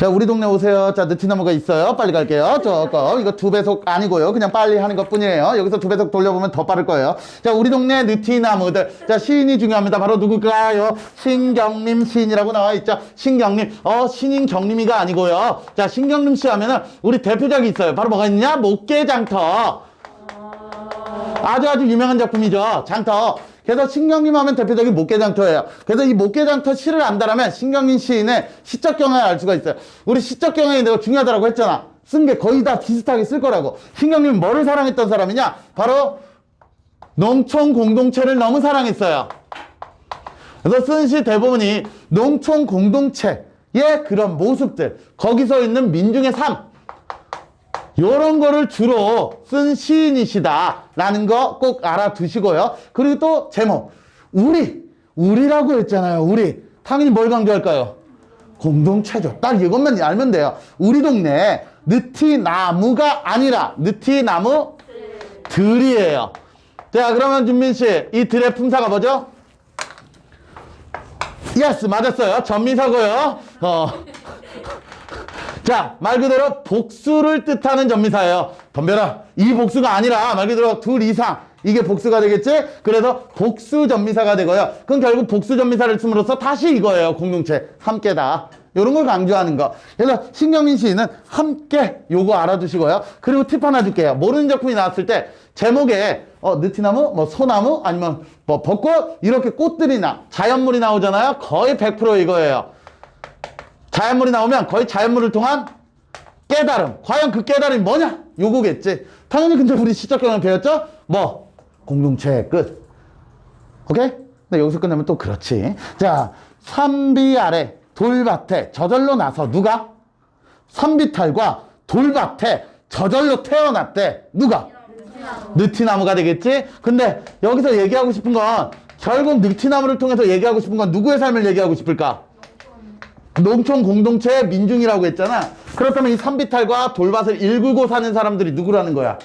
자, 우리 동네 오세요. 자, 느티나무가 있어요. 빨리 갈게요. 저거. 이거 두 배속 아니고요. 그냥 빨리 하는 것 뿐이에요. 여기서 두 배속 돌려보면 더 빠를 거예요. 자, 우리 동네 느티나무들. 자, 시인이 중요합니다. 바로 누굴까요? 신경림 시인이라고 나와 있죠. 신경림. 어, 신인 경림이가 아니고요. 자, 신경림 씨 하면은 우리 대표작이 있어요. 바로 뭐가 있냐? 목계장터. 아주 아주 유명한 작품이죠. 장터. 그래서 신경림 하면 대표적인 목계장터예요. 그래서 이 목계장터 시를 안다라면 신경림 시인의 시적 경향을 알 수가 있어요. 우리 시적 경향이 내가 중요하다고 했잖아. 쓴 게 거의 다 비슷하게 쓸 거라고. 신경림은 뭐를 사랑했던 사람이냐? 바로 농촌 공동체를 너무 사랑했어요. 그래서 쓴 시 대부분이 농촌 공동체의 그런 모습들, 거기서 있는 민중의 삶, 요런 거를 주로 쓴 시인이시다라는 거 꼭 알아두시고요. 그리고 또 제목. 우리. 우리라고 했잖아요. 우리. 당연히 뭘 강조할까요? 공동체죠. 딱 이것만 알면 돼요. 우리 동네 느티나무가 아니라 느티나무 들이에요. 자, 그러면 준민 씨, 이 들의 품사가 뭐죠? 예스, 맞았어요. 전미사고요. 어. 자, 말 그대로 복수를 뜻하는 전미사예요. 덤벼라. 이 복수가 아니라 말 그대로 둘 이상. 이게 복수가 되겠지? 그래서 복수 전미사가 되고요. 그럼 결국 복수 전미사를 씀으로써 다시 이거예요. 공동체. 함께다. 이런 걸 강조하는 거. 그래서 신경민 시인은 함께 요거 알아두시고요. 그리고 팁 하나 줄게요. 모르는 작품이 나왔을 때 제목에 어, 느티나무, 뭐 소나무, 아니면 뭐 벚꽃 이렇게 꽃들이 나 자연물이 나오잖아요. 거의 100% 이거예요. 자연물이 나오면 거의 자연물을 통한 깨달음. 과연 그 깨달음이 뭐냐? 요거겠지. 당연히 근데 우리 시적 경험 배웠죠? 뭐 공동체 끝. 오케이? 근데 여기서 끝나면 또 그렇지. 자, 산비 아래 돌밭에 저절로 나서 누가? 산비탈과 돌밭에 저절로 태어났대. 누가? 느티나무가 되겠지? 근데 여기서 얘기하고 싶은 건 결국 느티나무를 통해서 얘기하고 싶은 건 누구의 삶을 얘기하고 싶을까? 농촌 공동체의 민중이라고 했잖아. 그렇다면 이 산비탈과 돌밭을 일구고 사는 사람들이 누구라는 거야?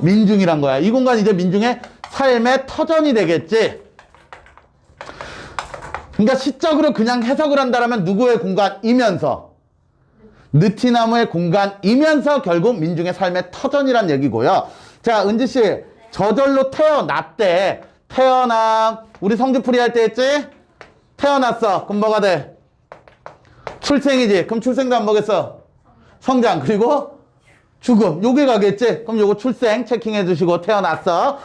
민중이란 거야. 이 공간 이제 민중의 삶의 터전이 되겠지. 그러니까 시적으로 그냥 해석을 한다면 누구의 공간이면서 느티나무의 공간이면서 결국 민중의 삶의 터전이란 얘기고요. 자, 은지 씨, 저절로 태어났대. 태어나 우리 성주풀이 할 때 했지? 태어났어. 그럼 뭐가 돼? 출생이지. 그럼 출생도 안 보겠어. 성장. 그리고 죽음. 요게 가겠지? 그럼 요거 출생 체킹해 주시고 태어났어.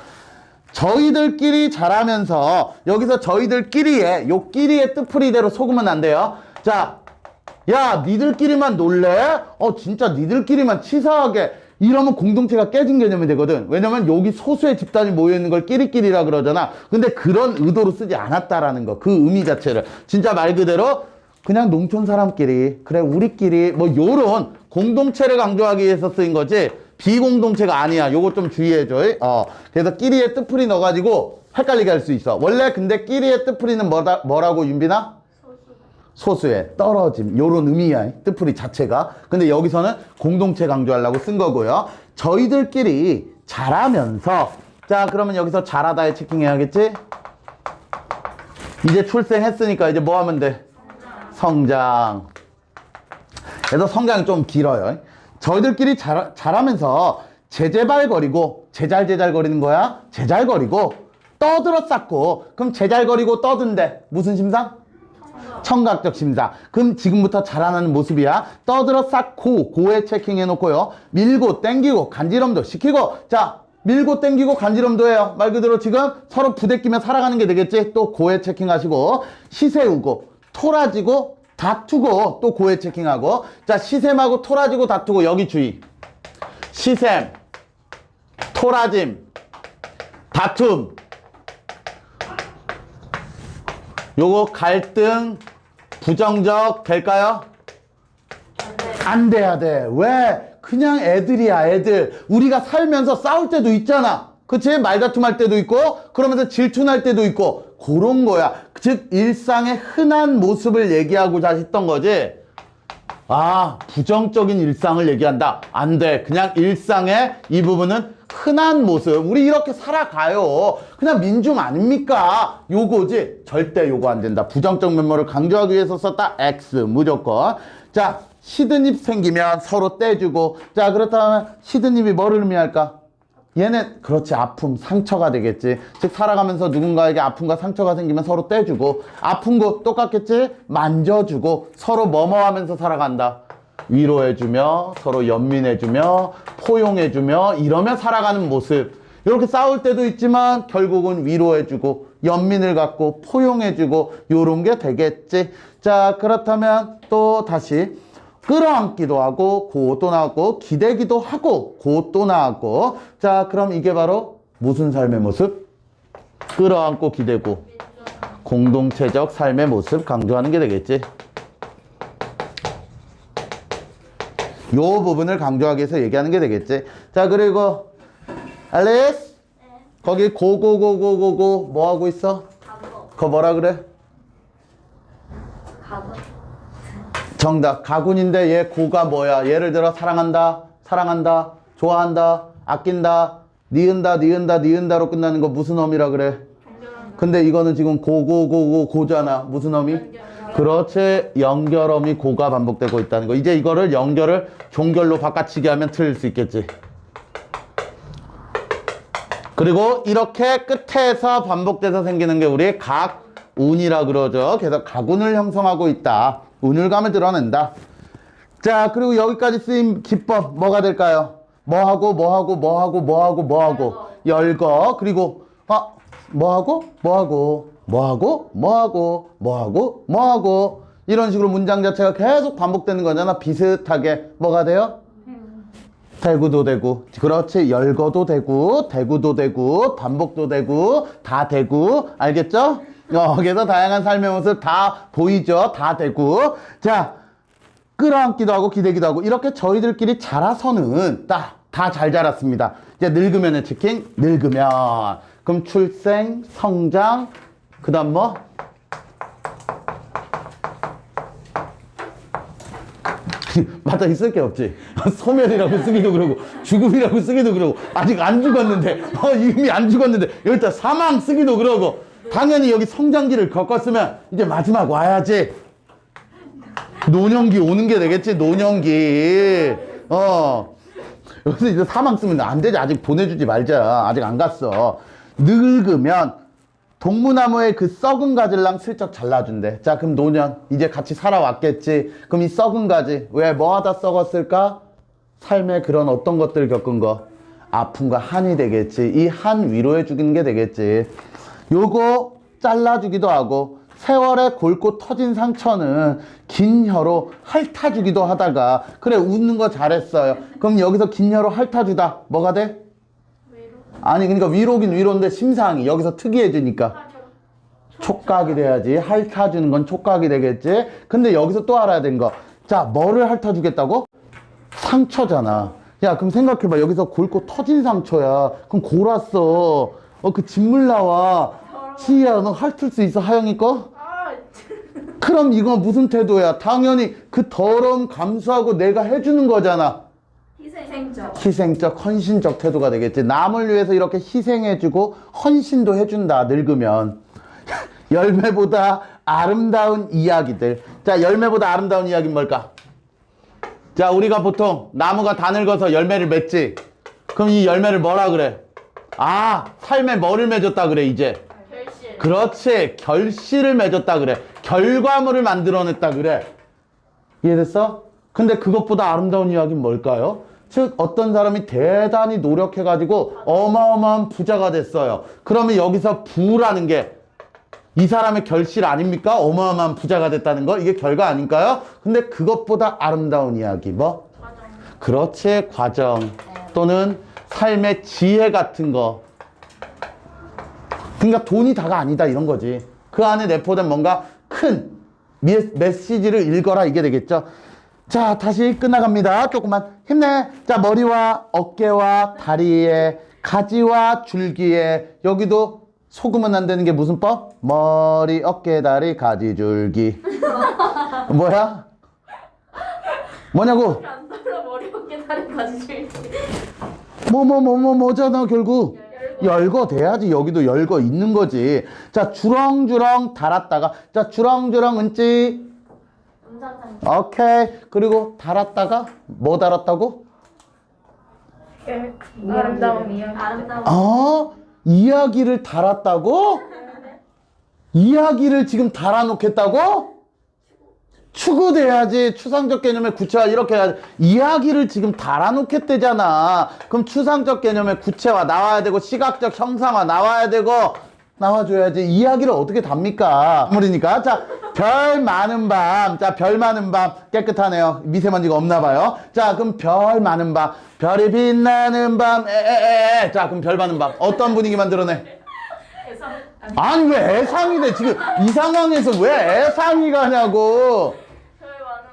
저희들끼리 자라면서 여기서 저희들끼리의 요 끼리의 뜻풀이대로 속으면 안 돼요. 자, 야, 니들끼리만 놀래? 어, 진짜 니들끼리만 치사하게 이러면 공동체가 깨진 개념이 되거든. 왜냐면 여기 소수의 집단이 모여있는 걸 끼리끼리라 그러잖아. 근데 그런 의도로 쓰지 않았다라는 거. 그 의미 자체를. 진짜 말 그대로 그냥 농촌 사람끼리, 그래, 우리끼리, 뭐, 요런 공동체를 강조하기 위해서 쓰인 거지, 비공동체가 아니야. 요거 좀 주의해줘. 어. 그래서 끼리의 뜻풀이 넣어가지고 헷갈리게 할 수 있어. 원래 근데 끼리의 뜻풀이는 뭐다, 뭐라고, 윤빈아? 소수의 떨어짐 요런 의미야 뜻풀이 자체가 근데 여기서는 공동체 강조하려고 쓴 거고요 저희들끼리 자라면서 자 그러면 여기서 자라다에 체킹해야겠지 이제 출생했으니까 이제 뭐 하면 돼 성장 그래서 성장이 좀 길어요 저희들끼리 자라, 자라면서 제제발거리고 제잘제잘거리는 거야 제잘거리고 떠들어 쌓고 그럼 제잘거리고 떠든데 무슨 심상? 청각적 심사. 그럼 지금부터 자라나는 모습이야. 떠들어 쌓고 고에 체킹해 놓고요. 밀고 땡기고 간지럼도 시키고 자 밀고 땡기고 간지럼도 해요. 말 그대로 지금 서로 부대끼며 살아가는 게 되겠지. 또 고에 체킹하시고 시세우고 토라지고 다투고 또 고에 체킹하고 자 시샘하고 토라지고 다투고 여기 주의. 시샘 토라짐 다툼 요거 갈등 부정적 될까요? 안 돼야 돼. 왜? 그냥 애들이야, 애들. 우리가 살면서 싸울 때도 있잖아. 그치? 말다툼할 때도 있고, 그러면서 질투날 때도 있고, 그런 거야. 즉, 일상의 흔한 모습을 얘기하고자 했던 거지. 아, 부정적인 일상을 얘기한다. 안 돼. 그냥 일상의 이 부분은 흔한 모습. 우리 이렇게 살아가요. 그냥 민중 아닙니까? 요거지. 절대 요거 안 된다. 부정적 면모를 강조하기 위해서 썼다. X. 무조건. 자, 시드닙 생기면 서로 떼주고 자 그렇다면 시드닙이 뭐를 의미할까? 얘는 그렇지 아픔 상처가 되겠지. 즉 살아가면서 누군가에게 아픔과 상처가 생기면 서로 떼주고 아픈 곳 똑같겠지? 만져주고 서로 뭐뭐 하면서 살아간다. 위로해주며 서로 연민해주며 포용해주며 이러며 살아가는 모습. 이렇게 싸울 때도 있지만 결국은 위로해주고 연민을 갖고 포용해주고 요런 게 되겠지. 자 그렇다면 또 다시 끌어안기도 하고 고또 나왔고 기대기도 하고 고또 나왔고. 자 그럼 이게 바로 무슨 삶의 모습? 끌어안고 기대고. 공동체적 삶의 모습 강조하는 게 되겠지. 요 부분을 강조하기 위해서 얘기하는 게 되겠지. 자 그리고 알리스? 거기 고고고고고고 뭐 하고 있어? 그거 뭐라 그래? 가보. 정답. 가군인데 얘 고가 뭐야? 예를 들어 사랑한다, 사랑한다, 좋아한다, 아낀다, 니은다, 니은다, 니은다로 끝나는 거 무슨 어미라 그래? 근데 이거는 지금 고고고고 고잖아. 무슨 어미? 그렇지. 연결어미 고가 반복되고 있다는 거. 이제 이거를 연결을 종결로 바꿔치기 하면 틀릴 수 있겠지. 그리고 이렇게 끝에서 반복돼서 생기는 게 우리 각운이라 그러죠. 그래서 각운을 형성하고 있다. 운율감을 드러낸다. 자, 그리고 여기까지 쓰인 기법 뭐가 될까요? 뭐하고 뭐하고 뭐하고 뭐하고 뭐하고 열거 그리고 아 뭐하고 뭐하고 뭐하고 뭐하고 뭐하고 뭐하고 이런 식으로 문장 자체가 계속 반복되는 거잖아. 비슷하게 뭐가 돼요? 대구도 되고 그렇지 열거도 되고 대구도 되고 반복도 되고 다 되고 알겠죠? 어, 그래서 다양한 삶의 모습 다 보이죠? 다 되고. 자 끌어안기도 하고 기대기도 하고 이렇게 저희들끼리 자라서는 다다잘 자랐습니다. 이제 늙으면의 치킨 늙으면. 그럼 출생 성장 그 다음 뭐? 맞아 있을 게 없지. 소멸이라고 쓰기도 그러고 죽음이라고 쓰기도 그러고 아직 안 죽었는데. 어, 이미 안 죽었는데. 여기다 사망 쓰기도 그러고 당연히 여기 성장기를 겪었으면 이제 마지막 와야지 노년기 오는 게 되겠지 노년기 어 여기서 이제 사망 쓰면 안 되지 아직 보내주지 말자 아직 안 갔어 늙으면 동무나무의 그 썩은 가지랑 슬쩍 잘라준대. 자, 그럼 노년. 이제 같이 살아왔겠지. 그럼 이 썩은 가지. 왜, 뭐 하다 썩었을까? 삶의 그런 어떤 것들을 겪은 거. 아픔과 한이 되겠지. 이 한 위로해 주는 게 되겠지. 요거 잘라주기도 하고, 세월에 골고 터진 상처는 긴 혀로 핥아주기도 하다가, 그래, 웃는 거 잘했어요. 그럼 여기서 긴 혀로 핥아주다. 뭐가 돼? 아니, 그러니까 위로긴 위로인데 심상이. 여기서 특이해지니까. 하죠. 촉각이 돼야지 핥아주는 건 촉각이 되겠지 근데 여기서 또 알아야 되는 거자 뭐를 핥아주겠다고? 상처잖아 야 그럼 생각해봐 여기서 골고 터진 상처야 그럼 골았어 어 그 진물 나와. 지희야 너 핥을 수 있어 하영이 거? 아, 그럼 이건 무슨 태도야? 당연히 그 더러움 감수하고 내가 해주는 거잖아. 희생적. 희생적 헌신적 태도가 되겠지. 남을 위해서 이렇게 희생해주고 헌신도 해준다 늙으면. 열매보다 아름다운 이야기들. 자 열매보다 아름다운 이야기는 뭘까? 자 우리가 보통 나무가 다 늙어서 열매를 맺지. 그럼 이 열매를 뭐라 그래 아 삶에 뭐를 맺었다 그래 이제 결실. 그렇지 결실을 맺었다 그래 결과물을 만들어냈다 그래 이해됐어? 근데 그것보다 아름다운 이야기는 뭘까요? 즉 어떤 사람이 대단히 노력해가지고 어마어마한 부자가 됐어요 그러면 여기서 부라는 게 이 사람의 결실 아닙니까? 어마어마한 부자가 됐다는 거 이게 결과 아닐까요? 근데 그것보다 아름다운 이야기 뭐? 과정. 그렇지 과정 또는 삶의 지혜 같은 거. 그러니까 돈이 다가 아니다 이런 거지. 그 안에 내포된 뭔가 큰 미- 메시지를 읽어라 이게 되겠죠? 자 다시 끝나갑니다. 조금만. 힘내. 자 머리와 어깨와 다리에 가지와 줄기에 여기도 속으면 안 되는 게 무슨 법? 머리 어깨 다리 가지 줄기. 뭐야? 뭐냐고 깨뭐뭐 뭐 뭐 뭐잖아 결국 열거 돼야지 여기도 열거 있는 거지 자 주렁주렁 달았다가 자 주렁주렁 은지. 오케이. 그리고 달았다가 뭐 달았다고? 아름다운 이야기. 아름다운. 어? 이야기를 달았다고? 이야기를 지금 달아놓겠다고? 추구돼야지 추상적 개념의 구체화 이렇게 해야지. 이야기를 지금 달아놓겠대잖아. 그럼 추상적 개념의 구체화 나와야 되고 시각적 형상화 나와야 되고 나와줘야지. 이야기를 어떻게 답니까? 아무리니까. 자 별 많은 밤자 별 많은 밤. 깨끗하네요. 미세먼지가 없나 봐요. 자 그럼 별 많은 밤. 별이 빛나는 밤. 에에에. 자 그럼 별 많은 밤. 어떤 분위기 만들어내? 아니 왜 애상이 돼? 지금 이 상황에서 왜 애상이 가냐고.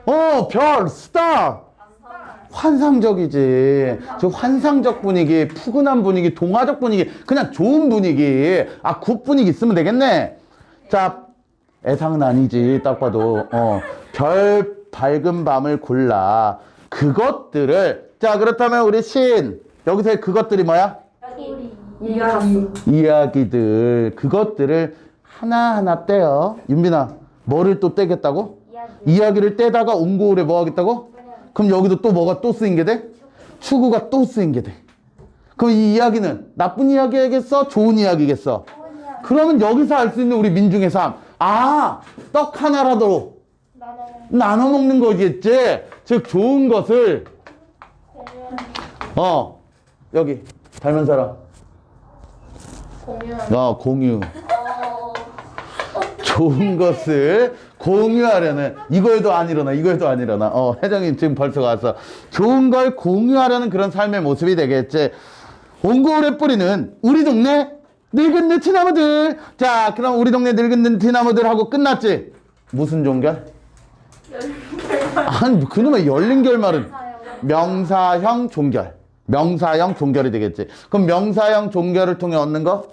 어 별 스타. 환상적이지. 저 환상적 분위기 푸근한 분위기 동화적 분위기 그냥 좋은 분위기. 아 굿 분위기 있으면 되겠네. 자 애상은 아니지 딱 봐도. 어 별 밝은 밤을 골라 그것들을. 자 그렇다면 우리 신 여기서의 그것들이 뭐야. 이야기. 이야기들. 그것들을 하나하나 떼어 윤빈아 뭐를 또 떼겠다고? 이야기. 이야기를 떼다가 옹고울에 뭐 하겠다고? 그럼 여기도 또 뭐가 또 쓰인 게 돼? 추구가 또 쓰인 게 돼. 그럼 이 이야기는 나쁜 이야기겠어? 좋은 이야기겠어? 그러면 여기서 알 수 있는 우리 민중의 삶. 아, 떡 하나라도 나눠 먹는 거겠지? 즉, 좋은 것을. 어, 여기, 닮은 사람. 공유하는. 어, 공유. 어. 좋은 것을 공유하려는 이거에도 안 일어나 이거에도 안 일어나. 어 회장님 지금 벌써 왔어 좋은 걸 공유하려는 그런 삶의 모습이 되겠지. 옹고울의 뿌리는 우리 동네 늙은 느티나무들. 자 그럼 우리 동네 늙은 느티나무들 하고 끝났지? 무슨 종결? 아니 그놈의 열린 결말은 명사형 종결. 명사형 종결이 되겠지. 그럼 명사형 종결을 통해 얻는 거?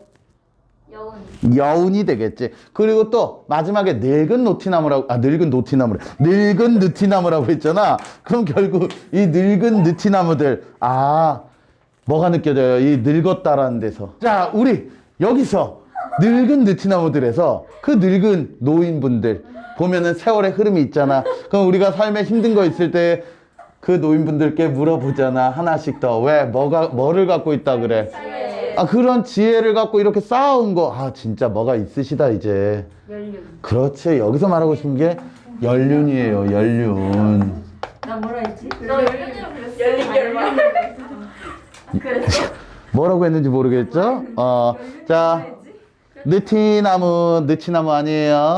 여운. 여운이 되겠지. 그리고 또 마지막에 늙은 노티나무라고 아 늙은 노티나무래. 늙은 느티나무라고 했잖아. 그럼 결국 이 늙은 느티나무들 아 뭐가 느껴져요? 이 늙었다라는 데서. 자, 우리 여기서 늙은 느티나무들에서 그 늙은 노인분들 보면은 세월의 흐름이 있잖아. 그럼 우리가 삶에 힘든 거 있을 때 그 노인분들께 물어보잖아. 하나씩 더. 왜? 뭐가, 뭐를 갖고 있다 그래? 아 그런 지혜를 갖고 이렇게 쌓아온 거 아 진짜 뭐가 있으시다 이제 연륜. 그렇지 여기서 말하고 싶은 게 연륜이에요 연륜 나 뭐라 했지? 너 열린 그랬어. 열린 결말. 그랬어? 뭐라고 했는지 모르겠죠 어 자 느티나무 느티나무 아니에요